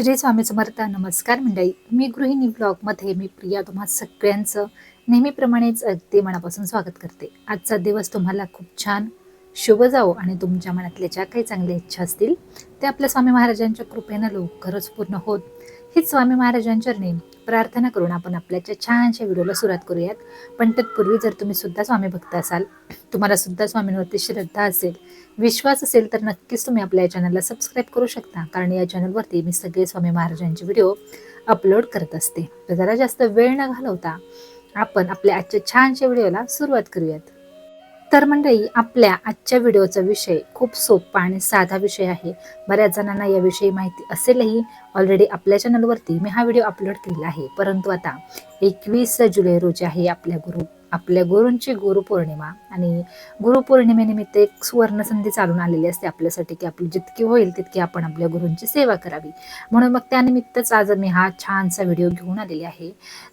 श्री स्वामी समर्थ नमस्कार मंडळी. मी गृहिणी ब्लॉगमध्ये मी प्रिया तुम्हा सगळ्यांचं नेहमीप्रमाणेच अगदी मनापासून स्वागत करते. आजचा दिवस तुम्हाला खूप छान शुभ जावो आणि तुमच्या मनातल्या ज्या काही चांगल्या इच्छा असतील ते आपल्या स्वामी महाराजांच्या कृपेनं लवकरच पूर्ण होत हीच स्वामी महाराजांच्या चरणी प्रार्थना करून आपण आपल्याच्या छानशा व्हिडिओला सुरुवात करूयात. पण तत्पूर्वी जर तुम्ही सुद्धा स्वामी भक्त असाल तुम्हाला सुद्धा स्वामींवरती श्रद्धा असेल विश्वास असेल तर नक्कीच तुम्ही आपल्या या चॅनलला सबस्क्राईब करू शकता. कारण या चॅनलवरती मी सगळे स्वामी महाराजांचे व्हिडिओ अपलोड करत असते. तर जरा जास्त वेळ न घालवता आपण आपल्या आजच्या छानशा व्हिडिओला सुरुवात करूयात. तर मंडळी आपल्या आजच्या व्हिडिओचा विषय खूप सोपा आणि साधा विषय आहे. बऱ्याच जणांना याविषयी माहिती असेलही. ऑलरेडी आपल्या चॅनलवरती मी हा व्हिडिओ अपलोड केलेला आहे. परंतु आता एकवीस जुलै रोजी आहे आपल्या गुरु आपल्या गुरूंची गुरुपौर्णिमा आणि गुरुपौर्णिमेनिमित्त एक सुवर्ण संधी चालून आलेली असते आपल्यासाठी की आपली जितकी होईल तितकी आपण आपल्या गुरूंची सेवा करावी. म्हणून मग त्यानिमित्तच आज मी हा छानसा व्हिडिओ घेऊन आलेली आहे.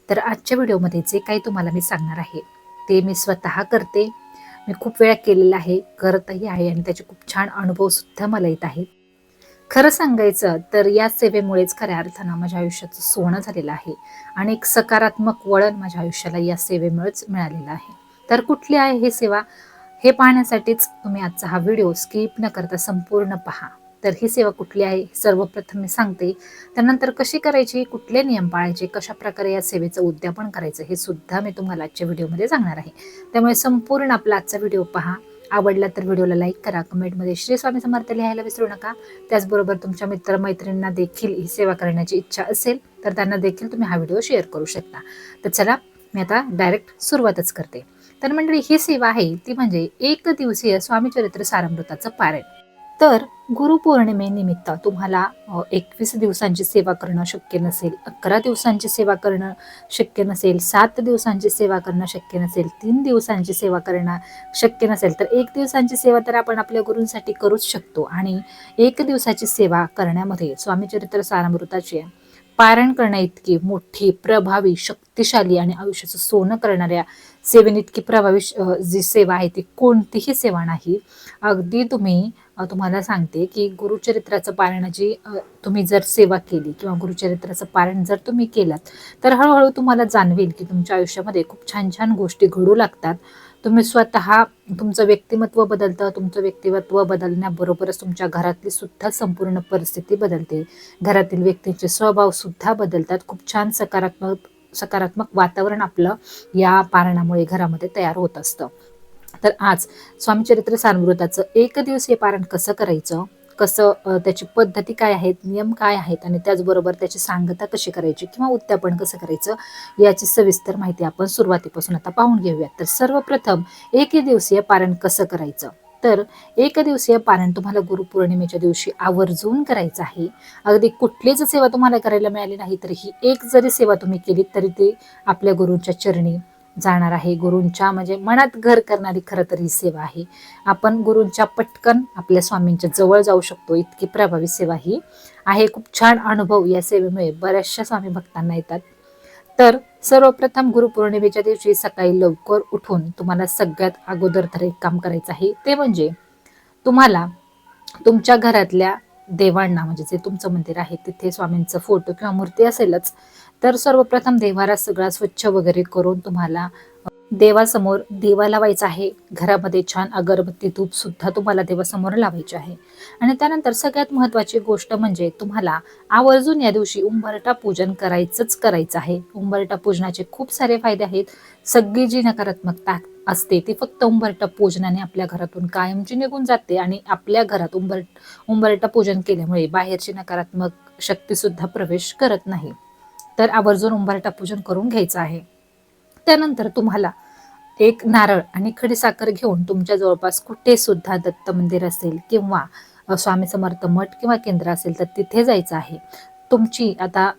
तर आजच्या व्हिडिओमध्ये जे काही तुम्हाला मी सांगणार आहे ते मी स्वतः करते. मी खूप वेळा केलेलं आहे करतही आहे आणि त्याचे खूप छान अनुभव सुद्धा मला येत आहेत. खरं सांगायचं तर या सेवेमुळेच खऱ्या अर्थानं माझ्या आयुष्याचं सोनं झालेलं आहे आणि एक सकारात्मक वळण माझ्या आयुष्याला या सेवेमुळेच मिळालेलं आहे. तर कुठली आहे ही सेवा? हे पाहण्यासाठीच तुम्ही आजचा हा व्हिडिओ स्किप न करता संपूर्ण पहा. तर ही सेवा कुठली आहे सर्वप्रथम मी सांगते. त्यानंतर कशी करायची कुठले नियम पाळायचे कशा प्रकारे या सेवेचं उद्यापन करायचं हे सुद्धा मी तुम्हाला आजच्या व्हिडिओमध्ये सांगणार आहे. त्यामुळे संपूर्ण आपला आजचा व्हिडिओ पहा. आवडला तर व्हिडिओला लाईक करा कमेंटमध्ये श्री स्वामी समर्थ लिहायला विसरू नका. त्याचबरोबर तुमच्या मित्रमैत्रिणींना देखील ही सेवा करण्याची इच्छा असेल तर त्यांना देखील तुम्ही हा व्हिडिओ शेअर करू शकता. तर चला मी आता डायरेक्ट सुरुवातच करते. तर मंडळी ही सेवा आहे ती म्हणजे एक दिवसीय स्वामी चरित्र सारामृताचं पारायण. तर गुरुपौर्णिमेनिमित्त तुम्हाला एकवीस दिवसांची सेवा करणं शक्य नसेल अकरा दिवसांची सेवा करणं शक्य नसेल सात दिवसांची सेवा करणं शक्य नसेल तीन दिवसांची सेवा करणं शक्य नसेल तर एक दिवसांची सेवा तर आपण आपल्या गुरूंसाठी करूच शकतो. आणि एक दिवसाची सेवा करण्यामध्ये स्वामीचरित्र सारामृताची पारण करण्या इतकी मोठी प्रभावी शक्तिशाली आणि आयुष्याचं सोनं करणाऱ्या सेवेने इतकी प्रभावी जी सेवा आहे ती कोणतीही सेवा नाही. अगदी तुम्ही तुम्हाला सांगते की गुरुचरित्राचं पारायणाची तुम्ही जर सेवा केली किंवा गुरुचरित्राचं पारण जर तुम्ही केलात तर हळूहळू तुम्हाला जाणवेल की तुमच्या आयुष्यामध्ये खूप छान छान गोष्टी घडू लागतात. तुम्ही स्वतः तुमचं व्यक्तिमत्व बदलतं तुमचं व्यक्तिमत्व बदलण्याबरोबरच तुमच्या घरातली सुद्धा संपूर्ण परिस्थिती बदलते. घरातील व्यक्तींचे स्वभाव सुद्धा बदलतात. खूप छान सकारात्मक सकारात्मक वातावरण आपलं या पारणामुळे घरामध्ये तयार होत असतं. तर आज स्वामीचरित्र सारमृताचं एक दिवसीय पारण कसं करायचं? कसं त्याची पद्धती काय आहेत? नियम काय आहेत? आणि त्याचबरोबर त्याची सांगता कशी करायची? किंवा उत्यापन कसं करायचं? याची सविस्तर माहिती आपण सुरुवातीपासून आता पाहून घेऊयात. तर सर्वप्रथम एक दिवसीय पारण कसं करायचं? तर एक दिवसीय पारण तुम्हाला गुरुपौर्णिमेच्या दिवशी आवर्जून करायचं आहे. अगदी कुठलीच सेवा तुम्हाला करायला मिळाली नाही तर ही एक जरी सेवा तुम्ही केली तरी ती आपल्या गुरूंच्या चरणी जाणार आहे. गुरूंच्या म्हणजे मनात घर करणारी खरं तर ही सेवा आहे. आपण गुरूंच्या पटकन आपल्या स्वामींच्या जवळ जाऊ शकतो. इतकी प्रभावी सेवा ही आहे. खूप छान अनुभव या सेवेमुळे बऱ्याचशा स्वामी भक्तांना येतात. तर सर्वप्रथम गुरुपौर्णिमेच्या दिवशी सकाळी लवकर उठून तुम्हाला सगळ्यात अगोदर तर एक काम करायचं आहे. ते म्हणजे तुम्हाला तुमच्या घरातल्या देवांना म्हणजे जे तुमचं मंदिर आहे तिथे स्वामींचं फोटो किंवा मूर्ती असेलच तर सर्वप्रथम देवारा सगळा स्वच्छ वगैरे करून तुम्हाला देवासमोर देवा लावायचा आहे. घरामध्ये छान अगरबत्ती धूप सुद्धा तुम्हाला देवासमोर लावायचे आहे. आणि त्यानंतर सगळ्यात महत्वाची गोष्ट म्हणजे तुम्हाला आवर्जून या दिवशी उंबरटा पूजन करायचंच करायचं आहे. उंबरटा पूजनाचे खूप सारे फायदे आहेत. सगळी जी नकारात्मकता असते ती फक्त उंबरटा पूजनाने आपल्या घरातून कायमची निघून जाते आणि आपल्या घरात उंबर उंबरटा पूजन केल्यामुळे बाहेरची नकारात्मक शक्ती सुद्धा प्रवेश करत नाही. तर आवर्जून उंबरटा पूजन करून घ्यायचं आहे. त्यानंतर तुम्हाला एक नारळ आणि खडीसाखर घेऊन तुमच्या जवळपास कुठे सुद्धा दत्त मंदिर असेल किंवा स्वामी समर्थ मठ किंवा केंद्र असेल तर तिथे जायचं आहे. तुमची आता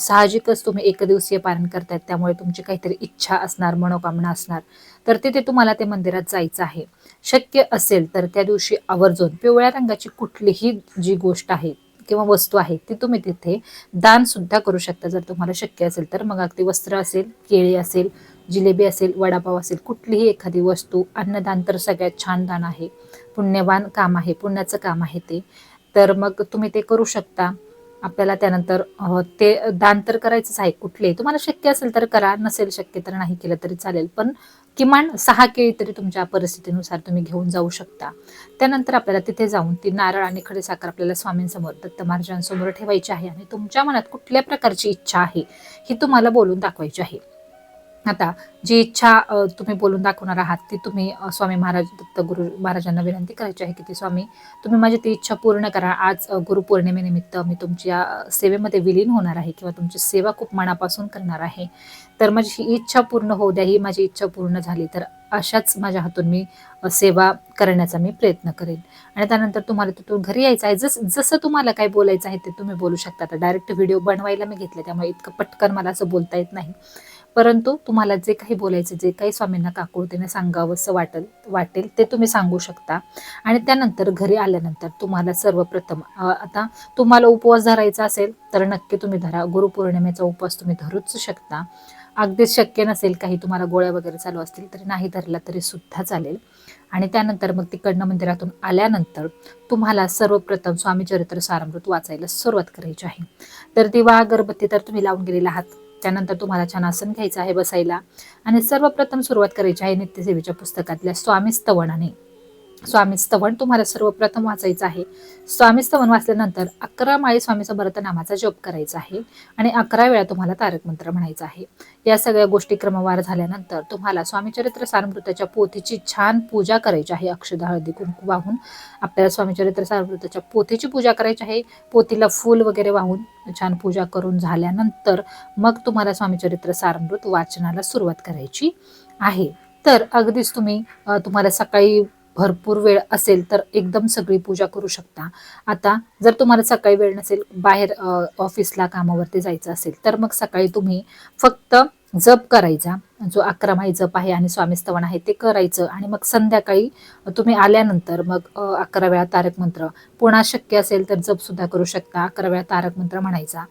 साहजिकच तुम्ही एक दिवसीय पालन करतायत त्यामुळे तुमची काहीतरी इच्छा असणार मनोकामना असणार. तर तिथे तुम्हाला ते मंदिरात जायचं आहे. शक्य असेल तर त्या दिवशी आवर्जून पिवळ्या रंगाची कुठलीही जी गोष्ट आहे किंवा वस्तू आहे ती तुम्ही तिथे दान सुद्धा करू शकता. जर तुम्हाला शक्य असेल तर मग अगदी वस्त्र असेल केळी असेल जिलेबी असेल वडापाव असेल कुठलीही एखादी वस्तू अन्नदान तर सगळ्यात छान दान आहे. पुण्यवान काम आहे पुण्याचं काम आहे ते. तर मग तुम्ही ते करू शकता. आपल्याला त्यानंतर ते दान तर करायचंच आहे कुठले तुम्हाला शक्य असेल तर करा नसेल शक्य तर नाही केलं तरी चालेल. पण किमान सहा केळी तरी तुमच्या परिस्थितीनुसार तुम्ही घेऊन जाऊ शकता. त्यानंतर आपल्याला तिथे जाऊन ती नारळ आणि खडीसाखर आपल्याला स्वामींसमोर दत्त महाराजांसमोर ठेवायची आहे आणि तुमच्या मनात कुठल्या प्रकारची इच्छा आहे ही तुम्हाला बोलून दाखवायची आहे. आता जी इच्छा तुम्ही बोलून दाखवणार आहात ती तुम्ही स्वामी महाराज दत्त गुरु महाराजांना विनंती करायची आहे की ती स्वामी तुम्ही माझी ती इच्छा पूर्ण करा. आज गुरुपौर्णिमेनिमित्त मी तुमच्या सेवेमध्ये विलीन होणार आहे किंवा तुमची सेवा खूप मनापासून करणार आहे. तर माझी ही इच्छा पूर्ण होऊ द्या ही माझी इच्छा पूर्ण झाली तर अशाच माझ्या हातून मी सेवा करण्याचा मी प्रयत्न करेन. आणि त्यानंतर तुम्हाला तिथून घरी यायचं आहे जस जसं तुम्हाला काय बोलायचं आहे ते तुम्ही बोलू शकता. आता डायरेक्ट व्हिडिओ बनवायला मी घेतले त्यामुळे इतकं पटकन मला असं बोलता येत नाही. परंतु तुम्हाला जे काही बोलायचं जे काही स्वामींना काकुळतेने सांगावंसं वाटेल वाटेल ते तुम्ही सांगू शकता. आणि त्यानंतर घरी आल्यानंतर तुम्हाला सर्वप्रथम आता तुम्हाला उपवास धरायचा असेल तर नक्की तुम्ही धरा. गुरुपौर्णिमेचा उपवास तुम्ही धरूच शकता. अगदीच शक्य नसेल काही तुम्हाला गोळ्या वगैरे चालू असतील तरी नाही धरला तरी सुद्धा चालेल. आणि त्यानंतर मग तिकडनं मंदिरातून आल्यानंतर तुम्हाला सर्वप्रथम स्वामी चरित्र सारामृत वाचायला सुरुवात करायची आहे. तर दिवा अगरबत्ती तर तुम्ही लावून गेलेला आहात. त्यानंतर तुम्हाला छान आसन घ्यायचं आहे बसायला. आणि सर्वप्रथम सुरुवात करायची आहे नित्यसेवेच्या पुस्तकातल्या स्वामी स्तवनाने. स्वामी स्तवन तुम्हाला सर्वप्रथम वाचायचं आहे. स्वामी स्तवन वाचल्यानंतर अकरा माळी स्वामी समर्थ नामाचा जप करायचा आहे आणि अकरा वेळा तुम्हाला तारक मंत्र म्हणायचा आहे. या सगळ्या गोष्टी क्रमवार झाल्यानंतर तुम्हाला स्वामीचरित्र सारमृताच्या पोथीची छान पूजा करायची आहे. अक्षदा हळदी कुंकू वाहून आपल्याला स्वामीचरित्र सारमृताच्या पोथीची पूजा करायची आहे. पोथीला फूल वगैरे वाहून छान पूजा करून झाल्यानंतर मग तुम्हाला स्वामीचरित्र सारमृत वाचनाला सुरुवात करायची आहे. तर अगदीच तुम्ही तुम्हाला सकाळी भरपूर वेळ असेल तर एकदम सगळी पूजा करू शकता. आता जर तुम्हाला सकाळी वेळ नसेल बाहेर ऑफिसला कामावरती जायचं असेल तर मग सकाळी तुम्ही फक्त जप करायचा. जो अकरा माई जप आहे आणि स्वामी स्तवन आहे ते करायचं आणि मग संध्याकाळी तुम्ही आल्यानंतर मग अकरा वेळा तारक मंत्र. पुन्हा शक्य असेल तर जप सुद्धा करू शकता अकरा वेळा तारक मंत्र म्हणायचा.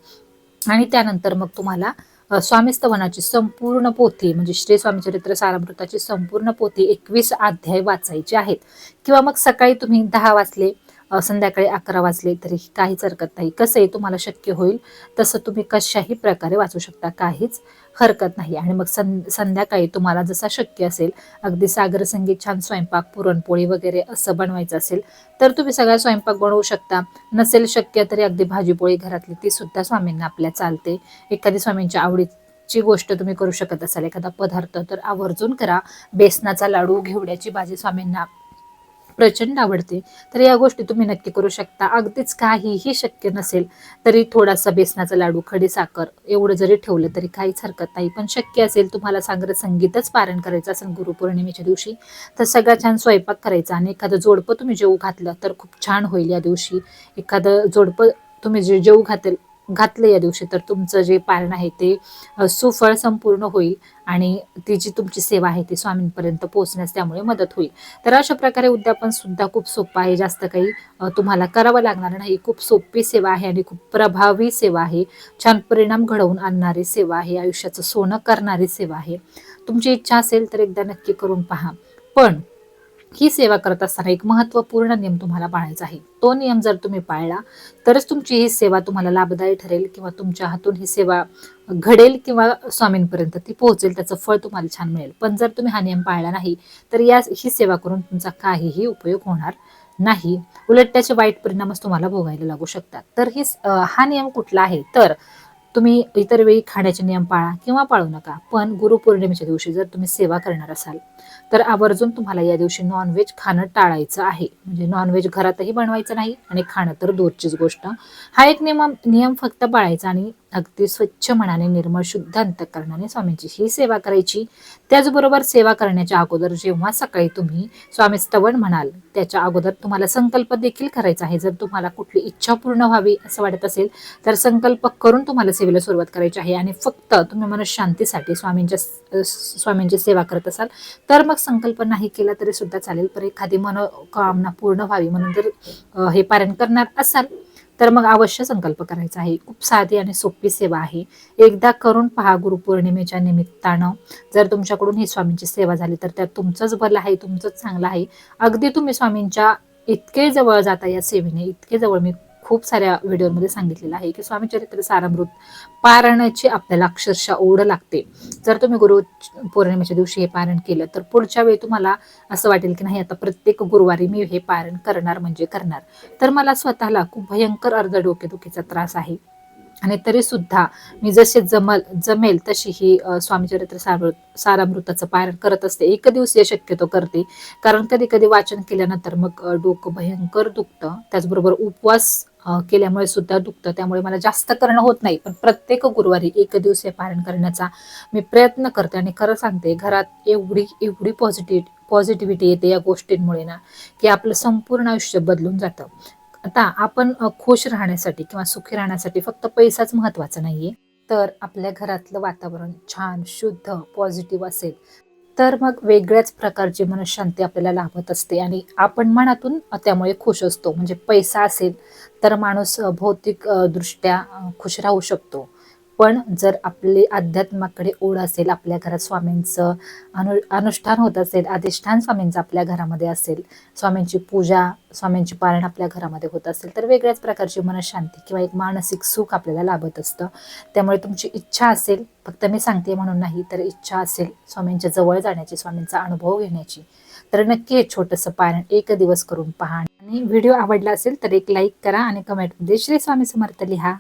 आणि त्यानंतर मग तुम्हाला स्वामीस्तवनाची संपूर्ण पोथी म्हणजे श्री स्वामी चरित्र सारामृताची संपूर्ण पोथी एकवीस अध्याय वाचायचे आहेत. किंवा मग सकाळी तुम्ही दहा वाचले संध्याकाळी अकरा वाजले तरी काहीच हरकत नाही. कसंही तुम्हाला शक्य होईल तसं तुम्ही कशाही प्रकारे वाचू शकता. काहीच हरकत नाही. आणि मग सं संध्याकाळी तुम्हाला जसा शक्य असेल अगदी सागर संगीत छान स्वयंपाक पुरणपोळी वगैरे असं बनवायचं असेल तर तुम्ही सगळा स्वयंपाक बनवू शकता. नसेल शक्य तरी अगदी भाजीपोळी घरातली ती सुद्धा स्वामींना आपल्या चालते. एखादी स्वामींच्या आवडीची गोष्ट तुम्ही करू शकत असाल एखादा पदार्थ तर आवर्जून करा. बेसनाचा लाडू घेवड्याची भाजी स्वामींना प्रचंड आवडते. तर या गोष्टी तुम्ही नक्की करू शकता. अगदीच काहीही शक्य नसेल तरी थोडासा बेसनाचा लाडू खडी साखर एवढं जरी ठेवलं तरी काहीच हरकत नाही. पण शक्य असेल तुम्हाला सागर संगीतच पारण करायचं असेल गुरुपौर्णिमेच्या दिवशी तर सगळा छान स्वयंपाक करायचा आणि एखादं जोडपं तुम्ही जेऊ घातलं तर खूप छान होईल या दिवशी. एखादं जोडपं तुम्ही जे जेऊ घातेल घातलं या दिवशी तर तुमचं जे पालन आहे ते सुफळ संपूर्ण होईल आणि ती जी तुमची सेवा आहे ती स्वामींपर्यंत पोहोचण्यास त्यामुळे मदत होईल. तर अशा प्रकारे उद्यापन सुद्धा खूप सोपं आहे जास्त काही तुम्हाला करावं लागणार नाही. खूप सोपी सेवा आहे आणि खूप प्रभावी सेवा आहे. छान परिणाम घडवून आणणारी सेवा आहे. आयुष्याचं सोनं करणारी सेवा आहे. तुमची इच्छा असेल तर एकदा नक्की करून पहा. पण ही सेवा करत असताना एक महत्त्वपूर्ण नियम तुम्हाला पाळायचा आहे. तो नियम जर तुम्ही पाळला तरच तुमची ही सेवा तुम्हाला लाभदायी ठरेल किंवा तुमच्या हातून ही सेवा घडेल किंवा स्वामींपर्यंत ती पोहोचेल त्याचं फळ तुम्हाला छान मिळेल. पण जर तुम्ही हा नियम पाळला नाही तर या ही सेवा करून तुमचा काहीही उपयोग होणार नाही. उलट त्याचे वाईट परिणामच तुम्हाला भोगायला लागू शकतात. तर ही हा नियम कुठला आहे? तर तुम्ही इतर वेळी खाण्याचे नियम पाळा किंवा पाळू नका पण गुरुपौर्णिमेच्या दिवशी जर तुम्ही सेवा करणार असाल तर आवर्जून तुम्हाला या दिवशी नॉनव्हेज खाणं टाळायचं आहे. म्हणजे नॉनव्हेज घरातही बनवायचं नाही आणि खाणं तर दूरचीच गोष्ट. हा एक नियम नियम फक्त पाळायचा आणि अगदी स्वच्छ मनाने निर्मळ शुद्ध अंतकरणाने स्वामींची ही सेवा करायची. त्याचबरोबर सेवा करण्याच्या अगोदर जेव्हा सकाळी तुम्ही स्वामी स्तवण म्हणाल त्याच्या अगोदर तुम्हाला संकल्प देखील करायचा आहे. जर तुम्हाला कुठली इच्छा पूर्ण व्हावी असं वाटत असेल तर संकल्प करून तुम्हाला सेवेला सुरुवात करायची आहे. आणि फक्त तुम्ही मनशांतीसाठी स्वामींच्या स्वामींची सेवा करत असाल तर मग संकल्प नाही केला तरी सुद्धा चालेल. पण एखादी मनोकामना पूर्ण व्हावी म्हणून जर हे पारण करणार असाल तर मग अवश्य संकल्प करायचा आहे. खूप साधी आणि सोपी सेवा आहे. एकदा करून पहा गुरुपौर्णिमेच्या निमित्तानं. जर तुमच्याकडून ही स्वामींची सेवा झाली तर त्यात तुमचंच भलं आहे तुमचंच चांगलं आहे. अगदी तुम्ही स्वामींच्या इतके जवळ जाता या सेवेने इतके जवळ मी खूप साऱ्या व्हिडिओमध्ये सांगितलेलं आहे की स्वामी चरित्र सारामृत पारणाची आपल्याला अक्षरशः ओढ लागते. जर तुम्ही गुरु पौर्णिमेच्या दिवशी हे पारण केलं तर पुढच्या वेळी तुम्हाला असं वाटेल की नाही आता प्रत्येक गुरुवारी मी हे पारण करणार म्हणजे करणार. तर मला स्वतःला खूप भयंकर अर्ध डोकेदुखीचा त्रास आहे. आणि तरी सुद्धा मी जसे जमल जमेल तशी ही स्वामीचरित्र सारामृत सारामृताचं पारण करत असते. एक दिवसीय शक्यतो करते. कारण कधी कधी वाचन केल्यानंतर मग डोकं भयंकर दुखतं. त्याचबरोबर उपवास केल्यामुळे सुद्धा दुखतं. त्यामुळे मला जास्त करणं होत नाही. पण प्रत्येक गुरुवारी एक दिवसीय पारायण करण्याचा मी प्रयत्न करते आणि खरं सांगते घरात एवढी एवढी पॉझिटिव्ह पॉझिटिव्हिटी येते या गोष्टींमुळे ना की आपलं संपूर्ण आयुष्य बदलून जातं. आता आपण खुश राहण्यासाठी किंवा सुखी राहण्यासाठी फक्त पैसाच महत्त्वाचा नाहीये. तर आपल्या घरातलं वातावरण छान शुद्ध पॉझिटिव्ह असेल तर मग वेगळ्याच प्रकारची मनशांती आपल्याला लाभत असते आणि आपण मनातून त्यामुळे खुश असतो. म्हणजे पैसा असेल तर माणूस भौतिकदृष्ट्या भौतिक दृष्ट्या खुश राहू शकतो. पण जर आपले अध्यात्माकडे ओढ असेल आपल्या घरात स्वामींचं अनु अनुष्ठान होत असेल अधिष्ठान स्वामींचं आपल्या घरामध्ये असेल स्वामींची पूजा स्वामींची पारण आपल्या घरामध्ये होत असेल तर वेगळ्याच प्रकारची मनशांती किंवा एक मानसिक सुख आपल्याला लाभत असतं. त्यामुळे तुमची इच्छा असेल फक्त मी सांगते म्हणून नाही तर इच्छा असेल स्वामींच्या जवळ जाण्याची स्वामींचा अनुभव घेण्याची तर नक्की हे छोटंसं पारण एक दिवस करून पहा. आणि व्हिडिओ आवडला असेल तर एक लाईक करा आणि कमेंटमध्ये श्री स्वामी समर्थ लिहा.